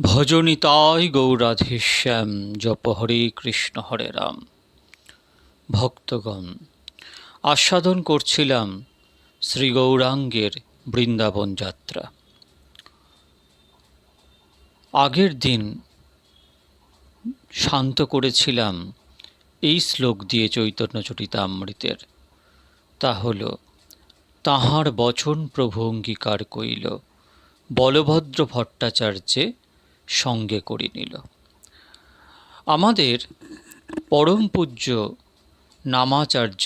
ভজনিতায় গৌরাধেশ্যাম, জপ হরে কৃষ্ণ হরে রাম। ভক্তগণ, আস্বাদন করছিলাম শ্রী গৌরাঙ্গের বৃন্দাবন যাত্রা। আগের দিন শান্ত করেছিলাম এই শ্লোক দিয়ে চৈতন্য চরিতামৃতের। তা হল, তাহার বচন প্রভু অঙ্গীকার কইল বলভদ্র ভট্টাচার্যে সঙ্গে করে নিল। আমাদের পরম পূজ্য, নামাচার্য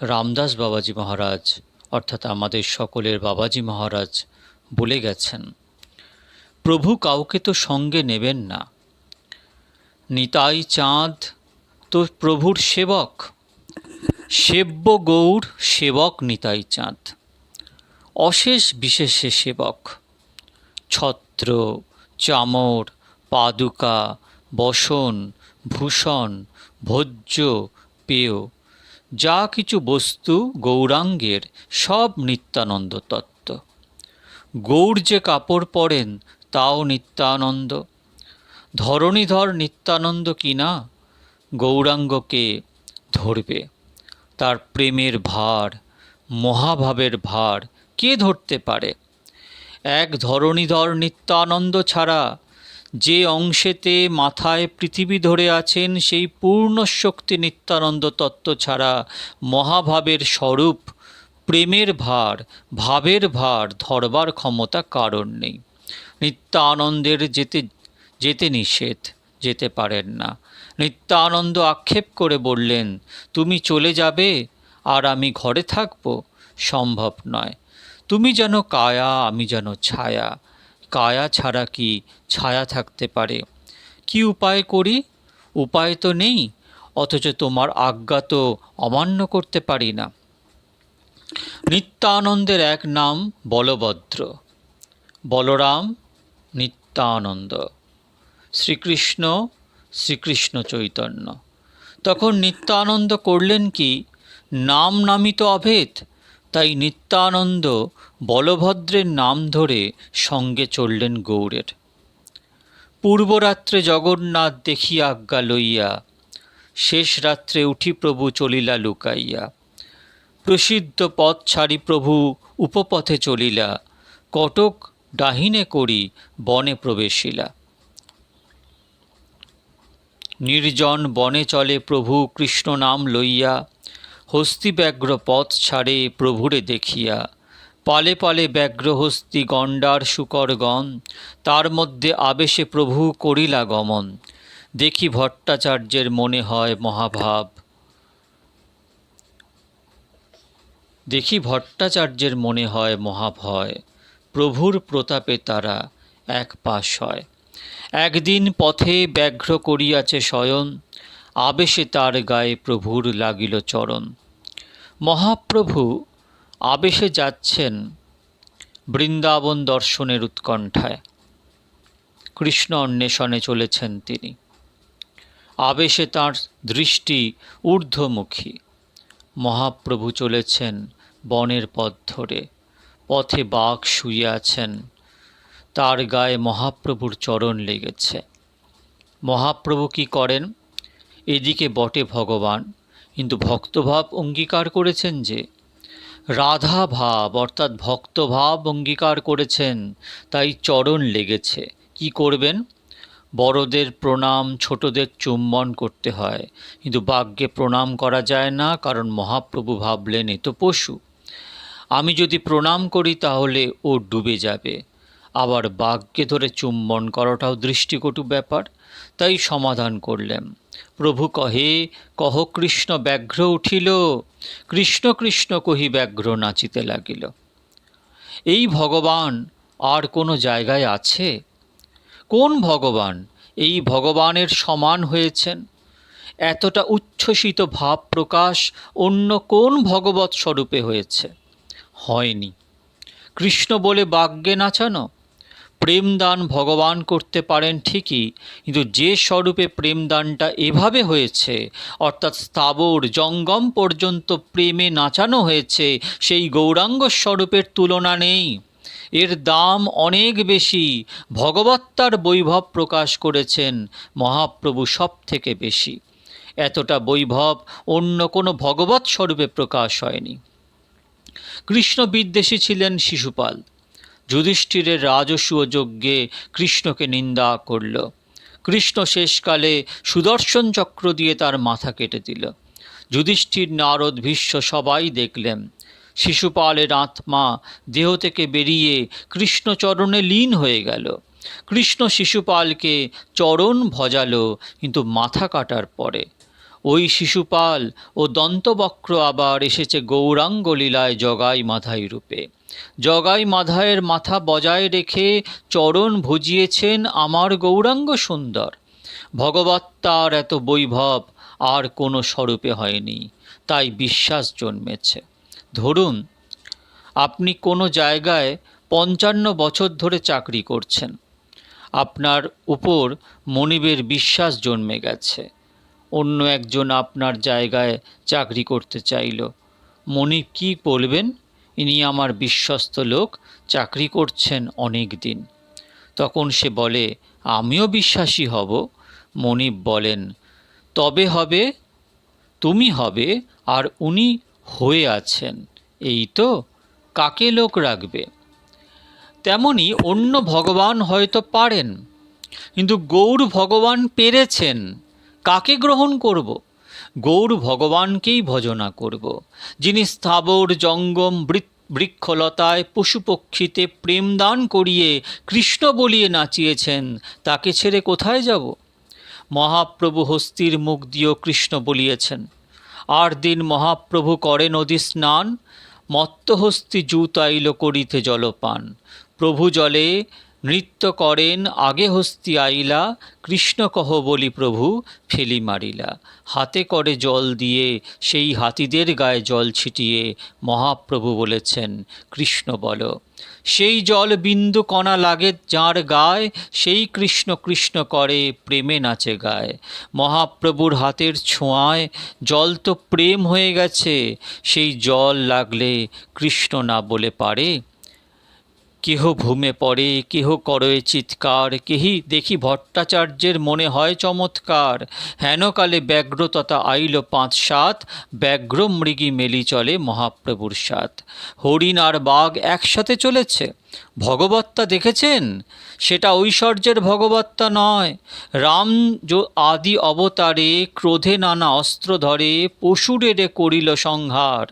রামদাস বাবাজি মহারাজ, অর্থাৎ আমাদের সকলের বাবাজি মহারাজ বলে গেছেন, প্রভু কাউকে তো সঙ্গে নেবেন না। নিতাই চাঁদ তো প্রভুর সেবক, সেব্য গৌর সেবক নিতাই চাঁদ। অশেষ বিশেষে সেবক, ছত্র চামর, পাদুকা, বসন, ভূষণ, ভোজ্য, পেয়। যা কিছু বস্তু গৌরাঙ্গের, সব নিত্যানন্দ তত্ত্ব। গৌর যে কাপড় পরেন, তাও নিত্যানন্দ। ধরণীধর নিত্যানন্দ কিনা গৌরাঙ্গকে ধরবে। তার প্রেমের ভার, মহাভাবের ভার, কে ধরতে পারে? এক ধরণীধর নিত্যানন্দ ছাড়া যে অংশেতে মাথায় পৃথিবী ধরে আছেন, সেই পূর্ণ শক্তি নিত্যানন্দ তত্ত্ব ছাড়া মহাভাবের স্বরূপ প্রেমের ভার, ভাবের ভার ধরবার ক্ষমতা কারণ নেই। নিত্যানন্দের যেতে যেতে নিষেধ, যেতে পারেন না। নিত্যানন্দ আক্ষেপ করে বললেন, তুমি চলে যাবে আর আমি ঘরে থাকব? সম্ভব নয়। তুমি যেন কায়া, আমি যেন ছায়া। কায়া ছাড়া কি ছায়া থাকতে পারে? কি উপায় করি? উপায় তো নেই, অথচ তোমার আজ্ঞা তো অমান্য করতে পারি না। নিত্যানন্দের এক নাম বলভদ্র। বলরাম নিত্যানন্দ। শ্রীকৃষ্ণ শ্রীকৃষ্ণ চৈতন্য। তখন নিত্যানন্দ করলেন কি? নাম নামিত অভেদ তাই নিত্যানন্দ বলভদ্রের নাম ধরে সঙ্গে চললেন গৌরের পূর্বরাত্রে জগন্নাথ দেখিয়া আজ্ঞা লইয়া, শেষ রাত্রে উঠি প্রভু চলিলা লুকাইয়া। প্রসিদ্ধ পথ ছাড়ি প্রভু উপপথে চলিলা, কটক ডাহিনে করি বনে প্রবেশিলা। নির্জন বনে চলে প্রভু কৃষ্ণ নাম লইয়া হস্তি ব্যগ্র পথ ছাড়ে প্রভুরে দেখিয়া। পালে পালে ব্যগ্র হস্তি গণ্ডার শুকরগণ তার মধ্যে আবেশে প্রভু করিলা গমন। দেখি ভট্টাচার্যের মনে হয় মহাভাব। দেখি ভট্টাচার্যের মনে হয় মহাভয়। প্রভুর প্রতাপে তারা এক পাশ হয়। একদিন পথে ব্যাঘ্র করিয়াছে শয়ন আবেশে তার গায়ে প্রভুর লাগিল চরণ। মহাপ্রভু আবেশে যাচ্ছেন বৃন্দাবন দর্শনের উৎকণ্ঠায়। কৃষ্ণ অন্বেষণে চলেছেন তিনি। আবেশে তাঁর দৃষ্টি ঊর্ধ্বমুখী। মহাপ্রভু চলেছেন বনের পথ ধরে। পথে বাঘ শুয়ে আছেন। তার গায়ে মহাপ্রভুর চরণ লেগেছে। মহাপ্রভু কি করেন? এদিকে বটে ভগবান, কিন্তু ভক্তভাব অঙ্গীকার করেছেন যে রাধা ভাব অর্থাৎ ভক্তভাব অঙ্গীকার করেছেন, তাই চরণ লেগেছে। কি করবেন? বড়দের প্রণাম, ছোটদের চুম্বন করতে হয়। কিন্তু বাঘকে প্রণাম করা যায় না, কারণ মহাপ্রভু ভাবলেন, এ তো পশু। আমি যদি প্রণাম করি, তাহলে ও ডুবে যাবে। আবার বাঘকে ধরে চুম্বন করাটাও দৃষ্টিকটু ব্যাপার। তাই সমাধান করলেন। প্রভু কহে, কহ কৃষ্ণ ব্যাঘ্র উঠিল, কৃষ্ণ কৃষ্ণ কহি ব্যাঘ্র নাচিতে লাগিল। এই ভগবান আর কোনো জায়গায় আছে? কোন ভগবান? এই ভগবানের সমান হয়েছেন? এতটা উচ্ছ্বসিত ভাব প্রকাশ অন্য কোন ভগবৎ স্বরূপে হয়েছে? হয়নি। কৃষ্ণ বলে বাগ্যে নাচানো? প্রেমদান ভগবান করতে পারেন ঠিকই, কিন্তু যে স্বরূপে প্রেমদানটা এভাবে হয়েছে, অর্থাৎ স্থাবর জঙ্গম পর্যন্ত প্রেমে নাচানো হয়েছে, সেই গৌরাঙ্গ স্বরূপের তুলনা নেই। এর দাম অনেক বেশি ভগবত্তার বৈভব প্রকাশ করেছেন, মহাপ্রভু সব থেকে বেশি। এতটা বৈভব অন্য কোনো ভগবৎ স্বরূপে প্রকাশ হয়নি। কৃষ্ণ বিদ্বেষী ছিলেন শিশুপাল। যুধিষ্ঠিরের রাজসূয় যজ্ঞে কৃষ্ণকে নিন্দা করল। কৃষ্ণ শেষকালে সুদর্শন চক্র দিয়ে তার মাথা কেটে দিল। যুধিষ্ঠির নারদ ভীষ্ম সবাই দেখলেন। শিশুপালের আত্মা দেহ থেকে বেরিয়ে কৃষ্ণচরণে লীন হয়ে গেল। কৃষ্ণ শিশুপালকে চরণ ভজালো, কিন্তু মাথা কাটার পরে। ওই শিশুপাল ও দন্তবক্র আবার এসেছে গৌরাঙ্গ লীলায় জগাই মাধাই রূপে। জগাই মাধায়ের মাথা বজায় রেখে চরণ ভুজিয়েছেন আমার গৌরাঙ্গ সুন্দর। ভগবত্তার এত বৈভব, আর কোনো স্বরূপে হয়নি, তাই বিশ্বাস জন্মেছে। ধরুন, আপনি কোনো জায়গায় পঞ্চান্ন বছর ধরে চাকরি করছেন। আপনার উপর মনিবের বিশ্বাস জন্মে গেছে। অন্য একজন আপনার জায়গায় চাকরি করতে চাইল। মনিব কি বলবেন? ইনি আমার বিশ্বস্ত লোক, চাকরি করছেন অনেক দিন। তখন সে বলে, আমিও বিশ্বাসী হব। মনিব বলেন, তবে হবে, তুমি হবে, আর উনি হয়ে আছেন। এই তো কাকে লোক রাখবে? তেমনি অন্য ভগবান হয়তো পারেন, কিন্তু গৌর ভগবান পেরেছেন। কাকে গ্রহণ করব? গৌর ভগবানকেই ভজনা করব। যিনি স্থাবর জঙ্গম বৃক্ষলতায় পশু পক্ষীতে প্রেমদান করিয়ে কৃষ্ণ বলিয়ে নাচিয়েছেন, তাকে ছেড়ে কোথায় যাব? মহাপ্রভু হস্তির মুখ দিয়েও কৃষ্ণ বলিয়েছেন, আর দিন মহাপ্রভু করে নদী স্নান, মত্তহস্তি জুতাইল করিতে জলপান। প্রভু জলে নৃত্য করেন, আগে হস্তি আইলা, কৃষ্ণ কহ বলি প্রভু, ফেলি মারিলা। হাতে করে জল দিয়ে, সেই হাতিদের গায়ে জল ছিটিয়ে মহাপ্রভু বলেছেন, কৃষ্ণ বলো। সেই জল বিন্দু কণা লাগে যাঁর গায়, সেই কৃষ্ণ কৃষ্ণ করে, প্রেমে নাচে গায়। মহাপ্রভুর হাতের ছোঁয়ায় জল তো প্রেম হয়ে গেছে, সেই জল লাগলে কৃষ্ণ না বলে পারে? কেহ ভূমে পড়ে, কেহ করয়ে চিৎকার, কেহি দেখি ভট্টাচার্যের মনে হয় চমৎকার। হেনকালে ব্যগ্র তথা আইল পাঁচ সাত ব্যগ্র মৃগী মেলি চলে মহাপ্রভুর সাত। হরিণ আর বাঘ একসাথে চলেছে? ভগবত্তা দেখেছেন? সেটা ঐশ্বর্যের ভগবত্তা নয়। রাম আদি অবতারে ক্রোধে নানা অস্ত্র ধরে পশুরেরে করিল সংহার।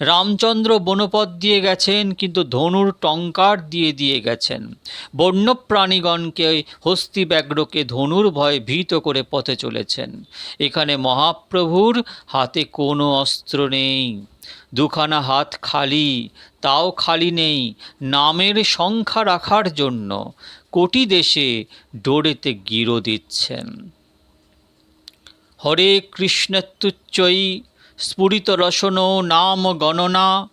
রামচন্দ্র বনপথ দিয়ে গেছেন, কিন্তু ধনুর টঙ্কার দিয়ে দিয়ে গেছেন। বন্যপ্রাণীগণকে হস্তি ব্যাঘ্রকে ধনুর ভয়ে ভীত করে পথে চলেছেন। এখানে মহাপ্রভুর হাতে কোনো অস্ত্র নেই। দুখানা হাত খালি তাও খালি নেই নামের সংখ্যা রাখার জন্য। কোটি দেশে ডোরেতে গিরো দিচ্ছেন। হরে কৃষ্ণতুচ্চয়ী স্ফুরিত রসন, নাম গণনা,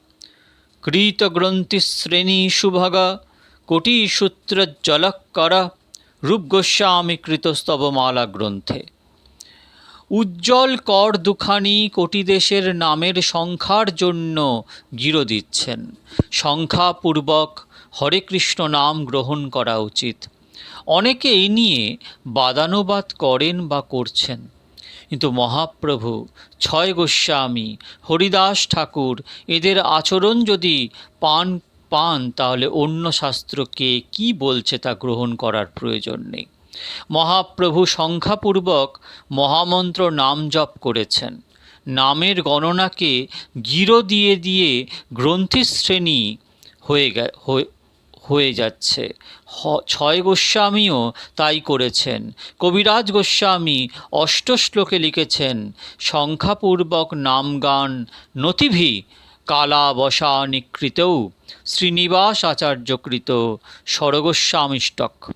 কৃত গ্রন্থিশ্রেণী সুভগ, কোটি সূত্র জলকর রূপ গোস্বামী কৃতস্তবমালা গ্রন্থে। উজ্জ্বল কর দুখানি কোটি দেশের নামের সংখ্যার জন্য গিরো দিচ্ছেন। সংখ্যাপূর্বক হরে কৃষ্ণ নাম গ্রহণ করা উচিত। অনেকে এই নিয়ে বাদানুবাদ করেন বা করছেন। কিন্তু মহাপ্রভু, ছয় গোস্বামী, হরিদাস ঠাকুর এদের আচরণ যদি পান পান তাহলে অন্য শাস্ত্রকে কি বলছে তা গ্রহণ করার প্রয়োজন নেই। মহাপ্রভু সংখ্যাপূর্বক মহামন্ত্র নাম জপ করেছেন। নামের গণনাকে গিরো দিয়ে দিয়ে গ্রন্থির শ্রেণি হয়ে হয়ে- যাচ্ছে। ছয় গোস্বামীও তাই করেছেন। কবিরাজ গোস্বামী অষ্ট শ্লোকে লিখেছেন, সংখ্যাপূর্বক নামগান নতিভি কালাবসা নিকৃতৌ শ্রীনিবাস আচার্যকৃত স্বরগোস্বামিষ্টক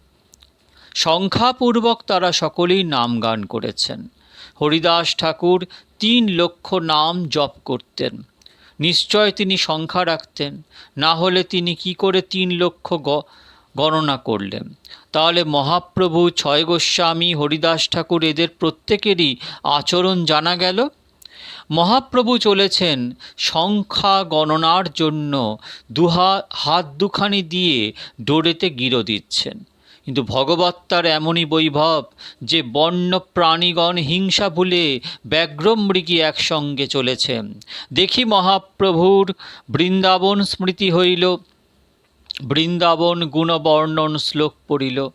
সংখ্যাপূর্বক তারা সকলেই নাম গান করেছেন। হরিদাস ঠাকুর তিন লক্ষ নাম জপ করতেন। নিশ্চয় তিনি সংখ্যা রাখতেন, না হলে তিনি কি করে তিন লক্ষ গণনা করলেন? তাহলে মহাপ্রভু ছয় গোস্বামী, হরিদাস ঠাকুর এদের প্রত্যেকেরই আচরণ জানা গেল? মহাপ্রভু চলেছেন সংখ্যা গণনার জন্য দুহা, হাত দুখানি দিয়ে ডোরেতে গিরো দিচ্ছেন। কিন্তু ভগবত্তার এমনই বৈভব যে বন্য প্রাণীগণ হিংসা ভুলে ব্যগ্রমৃগী একসঙ্গে চলেছেন দেখি মহাপ্রভুর বৃন্দাবন স্মৃতি হইল, বৃন্দাবন গুণবর্ণন শ্লোক পড়িল।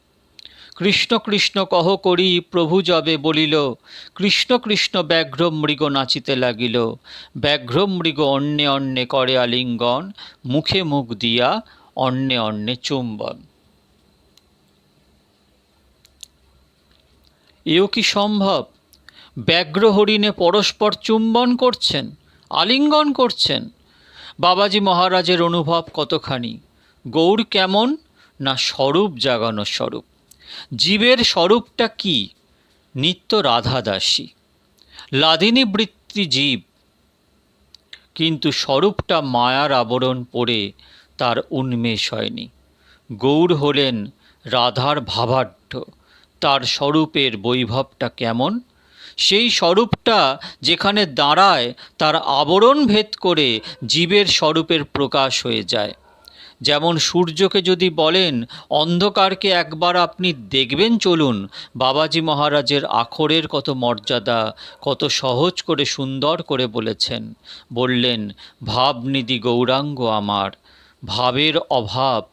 কৃষ্ণ কৃষ্ণ কহ করি প্রভু যবে বলিল, কৃষ্ণ কৃষ্ণ ব্যাঘ্র মৃগ নাচিতে লাগিল। ব্যাঘ্র মৃগ অন্যে অন্যে করে আলিঙ্গন, মুখে মুখ দিয়া অন্যে অন্যে চুম্বন। এও কি সম্ভব? ব্যগ্র হরিণে পরস্পর চুম্বন করছেন, আলিঙ্গন করছেন। বাবাজি মহারাজের অনুভব কতখানি? গৌর কেমন না স্বরূপ জাগানো স্বরূপ? জীবের স্বরূপটা কি? নিত্য রাধাদাসী। লাদিনী বৃত্তি জীব। কিন্তু স্বরূপটা মায়ার আবরণ পড়ে তার উন্মেষ হয়নি। গৌর হলেন রাধার ভাবাঢ্য। তার স্বরূপের বৈভবটা কেমন? সেই স্বরূপটা যেখানে দাঁড়ায়, তার আবরণ ভেদ করে জীবের স্বরূপের প্রকাশ হয়ে যায়। যেমন সূর্যকে যদি বলেন, অন্ধকারকে একবার আপনি দেখবেন চলুন, বাবাজি মহারাজের আখরের কত মর্যাদা, কত সহজ করে সুন্দর করে বলেছেন। বললেন, ভাবনিধি গৌরাঙ্গ আমার, ভাবের অভাব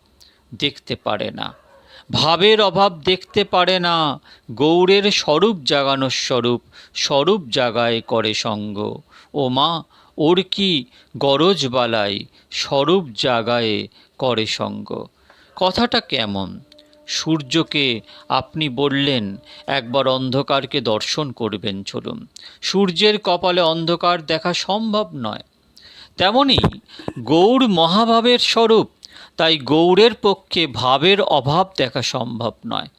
দেখতে পারে না। ভাবের অভাব দেখতে পারে না। গৌরের স্বরূপ জাগানোর স্বরূপ স্বরূপ জাগায় করে সঙ্গ। ও মা, ওর কি গরজ বালাই, স্বরূপ জাগায়ে করে সঙ্গ। কথাটা কেমন? সূর্যকে আপনি বললেন, একবার অন্ধকারকে দর্শন করবেন চলুন। সূর্যের কপালে অন্ধকার দেখা সম্ভব নয়। তেমনি গৌর মহাভাবের স্বরূপ তাই গৌড়ের পক্ষে ভাবের অভাব দেখা সম্ভব নয়।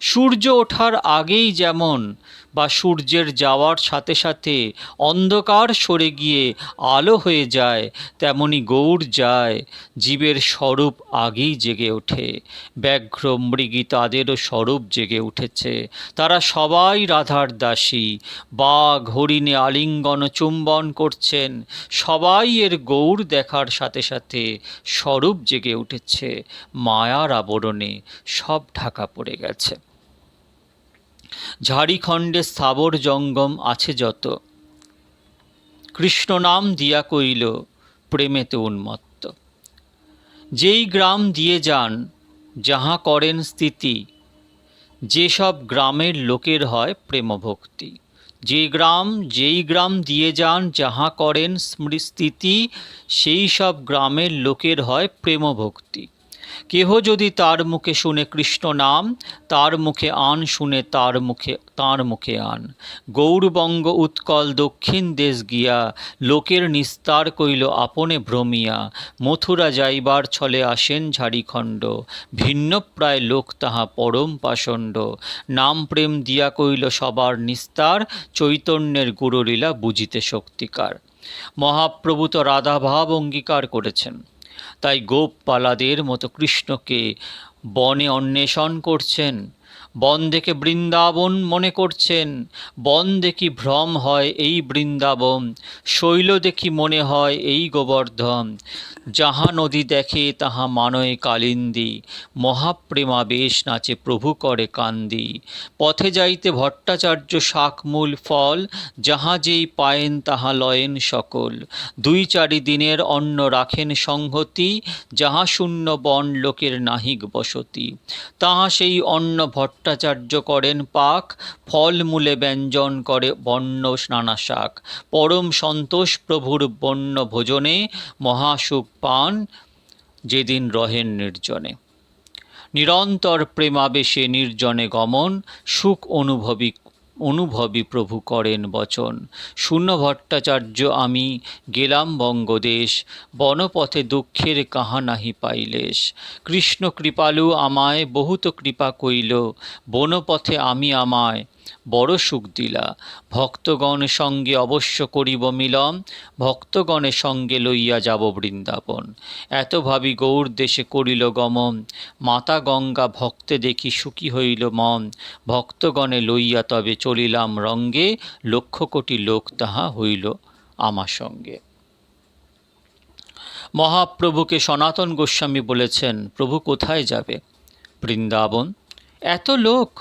সূর্য ওঠার আগেই যেমন বা সূর্যের যাওয়ার সাথে সাথে অন্ধকার সরে গিয়ে আলো হয়ে যায়, তেমনি গৌর যায়। জীবের স্বরূপ আগেই জেগে ওঠে। ব্যাঘ্র মৃগী তাদেরও স্বরূপ জেগে উঠেছে। তারা সবাই রাধার দাসী। বাঘ, হরিণে, আলিঙ্গন চুম্বন করছেন। সবাই এর গৌর দেখার সাথে সাথে স্বরূপ জেগে উঠেছে। মায়ার আবরণে সব ঢাকা পড়ে গেছে। ঝাড়িখণ্ডে স্থাবর জঙ্গম আছে যত। কৃষ্ণ নাম দিয়া কইল, প্রেমেতে উন্মত্ত। যেই গ্রাম দিয়ে যান, যাহা করেন স্থিতি, যেসব গ্রামের লোকের হয় প্রেমভক্তি। যে গ্রাম, যেই গ্রাম দিয়ে যান, যাহা করেন স্মৃতি সেই সব গ্রামের লোকের হয় প্রেমভক্তি। কেহ যদি তার মুখে শুনে কৃষ্ণ নাম, তার মুখে আন শুনে তার মুখে তার মুখে আন। গৌরবঙ্গ উৎকল দক্ষিণ দেশ গিয়া, লোকের নিস্তার কইল আপনে ভ্রমিয়া। মথুরা যাইবার ছলে আসেন ঝাড়িখণ্ড, ভিন্ন প্রায় লোক তাহা পরম পাষণ্ড। নাম প্রেম দিয়া কইল সবার নিস্তার, চৈতন্যের গুরুলীলা বুঝিতে শক্তিকার। মহাপ্রভু তো রাধাভাব অঙ্গীকার করেছেন। তাই গোপপালাদের মতো কৃষ্ণকে বনে অন্বেষণ করছেন। বন দেখে বৃন্দাবন মনে করছেন বন দেখি ভ্রম হয় এই বৃন্দাবন, শৈল দেখি মনে হয় এই গোবর্ধন। যাহা নদী দেখে তাহা মানয় কালিন্দি, মহাপ্রেমা বেশ নাচে প্রভু করে কান্দি। পথে যাইতে ভট্টাচার্য শাকমূল ফল, যাহা যেই পায়েন তাহা লয়েন সকল। দুই চারি দিনের অন্ন রাখেন সংহতি, যাহা শূন্য বন লোকের নাহিক বসতি। তাহা সেই অন্ন ভট্টাচার্য করেন পাক, ফলমূলে ব্যঞ্জন করে বন্য নানা শাক পরম সন্তোষ প্রভুর বন্য ভোজনে মহাসুখ পান, যেদিন রহেন নির্জনে। নিরন্তর প্রেমাবেশে নির্জনে গমন, সুখ অনুভবী অনুভবী প্রভু করেন বচন। শূন্য ভট্টাচার্য আমি, গেলাম বঙ্গদেশ, বনপথে দুঃখের কাহা নাহি পাইলেশ। কৃষ্ণ কৃপালু আমায়, বহুত কৃপা কইল, বনপথে আমি আমায় বড় সুখ দিলা। ভক্তগণ সঙ্গে অবশ্য করিব মিলন ভক্তগণের সঙ্গে লইয়া যাব বৃন্দাবন। এত ভাবি গৌর দেশে করিল গমন, মাতা গঙ্গা ভক্তে দেখি সুখী হইল মন। ভক্তগণে লইয়া তবে চলিলাম রঙ্গে, লক্ষ কোটি লোক তাহা হইল আমার সঙ্গে। মহাপ্রভুকে সনাতন গোস্বামী বলেছেন, প্রভু কোথায় যাবে? বৃন্দাবন। এত লোক?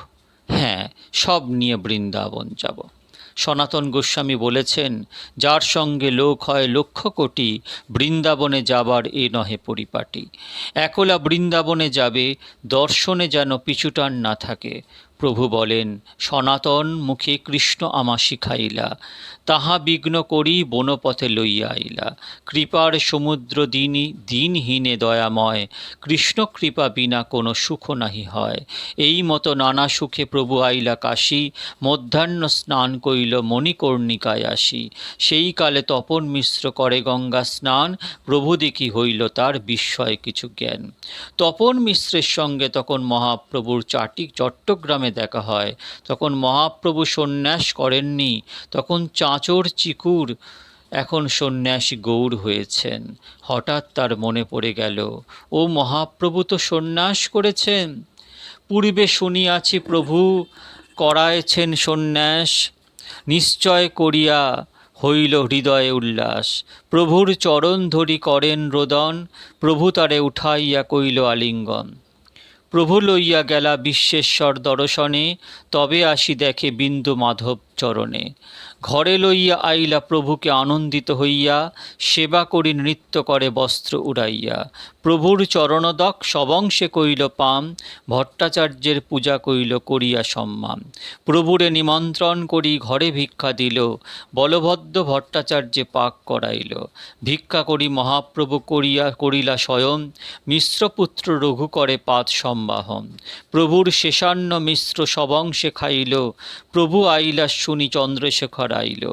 হ্যাঁ সব নিয়ে বৃন্দাবন যাব। সনাতন গোস্বামী বলেছেন, যার সঙ্গে লোক হয় লক্ষ কোটি, বৃন্দাবনে যাবার এ নহে পরিপাটি। একলা বৃন্দাবনে যাবে, দর্শনে যেন পিছুটান না থাকে। প্রভু বলেন, সনাতন মুখে কৃষ্ণ আমা শিখাইলা, তাহা বিঘ্ন করি বনপথে লইয়া আইলা। কৃপার সমুদ্র দিনই দিনহীনে দয়াময়, কৃষ্ণ কৃপা বিনা কোনো সুখ নাহি হয়। এই মতো নানা সুখে প্রভু আইলা কাশী, মধ্যাহ্ন স্নান কইল মণিকর্ণিকায় আসি। সেই কালে তপন মিশ্র করে গঙ্গা স্নান, প্রভু দেখি হইল তার বিস্ময় কিছু জ্ঞান। তপন মিশ্রের সঙ্গে তখন মহাপ্রভুর চাটি চট্টগ্রামে দেখা হয়। তখন মহাপ্রভু সন্ন্যাস করেননি, তখন চাঁচর চিকুর এখন সন্ন্যাসী গৌর হয়েছেন। হঠাৎ তার মনে পড়ে গেল, ও মহাপ্রভু তো সন্ন্যাস করেছেন। পূর্বে শুনিয়াছি প্রভু করায়েছেন সন্ন্যাস। নিশ্চয় করিয়া হইল হৃদয়ে উল্লাস। প্রভুর চরণ ধরি করেন রোদন, প্রভু তারে উঠাইয়া কইল আলিঙ্গন। প্রভু লইয়া গেলা বিশ্বেশ্বর দর্শনে তবে আসি দেখে বিন্দু মাধব চরণে। ঘরে লইয়া আইলা প্রভুকে আনন্দিত হইয়া, সেবা করি নৃত্য করে, বস্ত্র উড়াইয়া। প্রভুর চরণদক সবংশে কইল পাম, ভট্টাচার্যের পূজা কইল করিয়া সম্মান। প্রভুরে নিমন্ত্রণ করি ঘরে ভিক্ষা দিল, বলভদ্র ভট্টাচার্যে পাক করাইল। ভিক্ষা করি মহাপ্রভু করিয়া, করিলা স্বয়ং মিশ্রপুত্র রঘু করে পাত সম্বাহন প্রভুর শেষান্ন মিশ্র সবংশে খাইল, প্রভু আইলা শুনি চন্দ্রশেখর আইল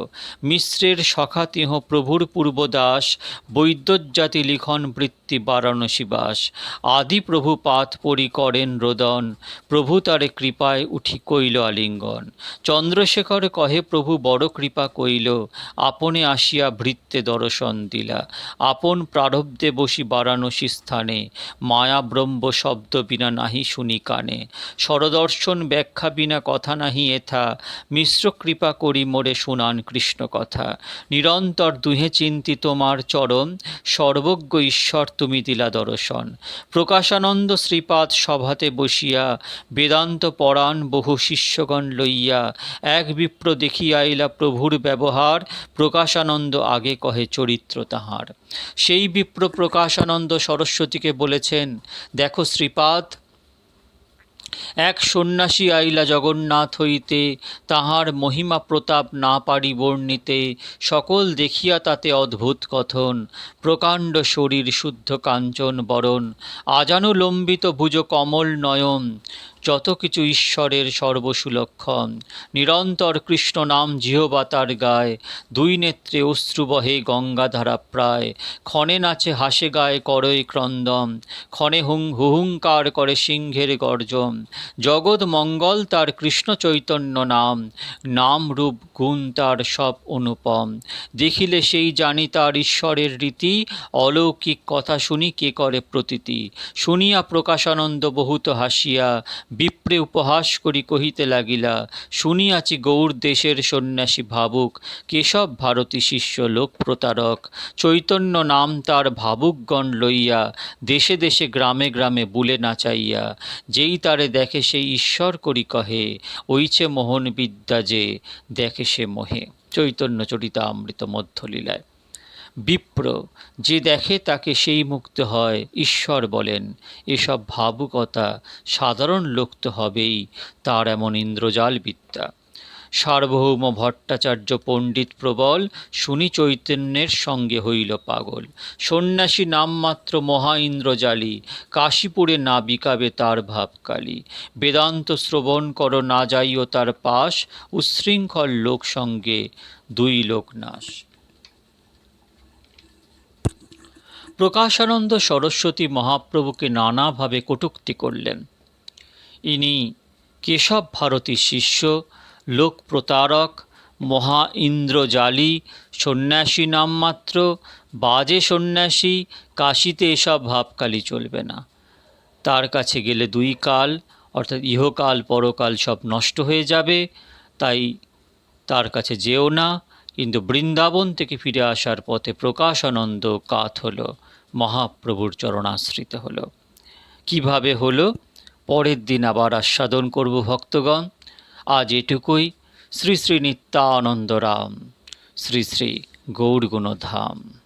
মিশ্রের সখাতিহ প্রভুর পূর্বদাস বৈদ্যজাতি লিখন বৃত্তি বারাণসী বাস। আদি প্রভু পাত পরি করেন রোদন, প্রভু তারে কৃপায় উঠি কইল আলিঙ্গন। চন্দ্রশেখর কহে, প্রভু, বড় কৃপা কইল, আপনে আসিয়া ভৃত্তে দর্শন দিলা। আপন প্রারব্ধে বসি বারাণসী স্থানে, মায়া ব্রহ্ম শব্দ বিনা নাহি শুনি কানে। সরদর্শন ব্যাখ্যা বিনা কথা নাহি এথা, মিশ্র কৃপা করি মোরে শুনান কৃষ্ণ কথা। নিরন্তর দুহে চিন্তি তোমার চরণ, সর্বজ্ঞ ঈশ্বর তুমি দিলা দর্শন। প্রকাশানন্দ শ্রীপাদ সভাতে বসিয়া বেদান্ত পরাণ বহু শিষ্যগণ লইয়া এক বিপ্র দেখিয়া আইলা প্রভুর ব্যবহার, প্রকাশানন্দ আগে কহে চরিত্র তাহার। সেই বিপ্র প্রকাশানন্দ সরস্বতীকে বলেছেন, দেখো শ্রীপাদ এক সন্ন্যাসী আইলা জগন্নাথ হইতে তাহার মহিমা প্রতাপ না পারি বর্ণিতে, সকল দেখিয়া তাতে অদ্ভুত কথন, প্রকাণ্ড শরীর শুদ্ধ কাঞ্চন বরণ, আজানুলম্বিত ভুজ কমল নয়ন যত কিছু ঈশ্বরের সর্বসুলক্ষণ, নিরন্তর কৃষ্ণ নাম জিহবা তার গায়, দুই নেত্রে অশ্রুবহে গঙ্গাধারা প্রায়, ক্ষণে নাচে হাসে গায়ে করয় ক্রন্দম ক্ষণে হুং হুহুঙ্কার করে সিংহের গর্জন, জগৎ মঙ্গল তার কৃষ্ণ চৈতন্য নাম নাম রূপ গুণ তার সব অনুপম, দেখিলে সেই জানি তার ঈশ্বরের রীতি, অলৌকিক কথা শুনি কে করে প্রতীতি, শুনিয়া প্রকাশানন্দ বহুত হাসিয়া বিপ্রে উপহাস করি কহিতে লাগিলা, শুনিয়াছি গৌর দেশের সন্ন্যাসী ভাবুক, কেশব ভারতী শিষ্য লোক প্রতারক, চৈতন্য নাম তার ভাবুকগণ লইয়া, দেশে দেশে গ্রামে গ্রামে বুলে নাচাইয়া, যেই তারে দেখে সেই ঈশ্বর করি কহে, ওইছে মোহন বিদ্যা যে, দেখে সে মোহে। চৈতন্য চরিতামৃত মধ্যলীলায় বিপ্র, যে দেখে তাকে সেই মুক্ত হয়, ঈশ্বর বলেন, এসব ভাবুকতা সাধারণ লোক তো হবেই, তার এমন ইন্দ্রজাল বিদ্যা সার্বভৌম ভট্টাচার্য পণ্ডিত প্রবল, শুনি চৈতন্যের সঙ্গে হইল পাগল। সন্ন্যাসী নামমাত্র মহা ইন্দ্রজালী, কাশীপুরে না বিকাবে তার ভাবকালী। বেদান্ত শ্রবণ কর না যাইও তার পাশ উচ্ছৃঙ্খল লোক সঙ্গে দুই লোক নাশ। প্রকাশানন্দ সরস্বতী মহাপ্রভুকে নানাভাবে কটূক্তি করলেন। ইনি কেশব ভারতী শিষ্য, লোক প্রতারক, মহা ইন্দ্রজালী, সন্ন্যাসী নামমাত্র, বাজে সন্ন্যাসী, কাশিতে এসব ভাবকালি চলবে না। তার কাছে গেলে দুই কাল, অর্থাৎ ইহকাল পরকাল সব নষ্ট হয়ে যাবে, তাই তার কাছে যেও না, কিন্তু বৃন্দাবন থেকে ফিরে আসার পথে প্রকাশানন্দ কাত হলো। মহাপ্রভুর চরণাশ্রিত হল। কীভাবে হলো? পরের দিন আবার আস্বাদন করব ভক্তগণ। আজ এটুকুই। শ্রী শ্রী নিত্যানন্দরাম। শ্রী শ্রী গৌরগুণধাম।